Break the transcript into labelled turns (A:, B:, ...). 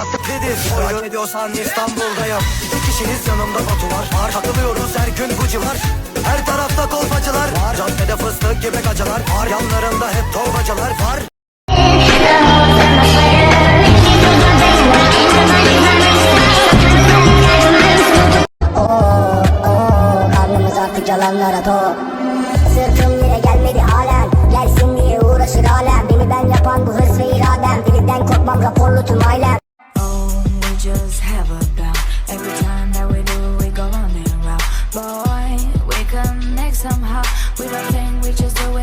A: Nedir? Merak ediyorsan İstanbul'dayım İki kişiniz yanımda botu var. Var takılıyoruz her gün bucular Her tarafta kolpacılar Var. Caddede fıstık gibi kacalar Var. Yanlarında hep torbacılar Var.
B: Yalanlara doğ Sırtım yere gelmedi halen. somehow. We don't think we just do it.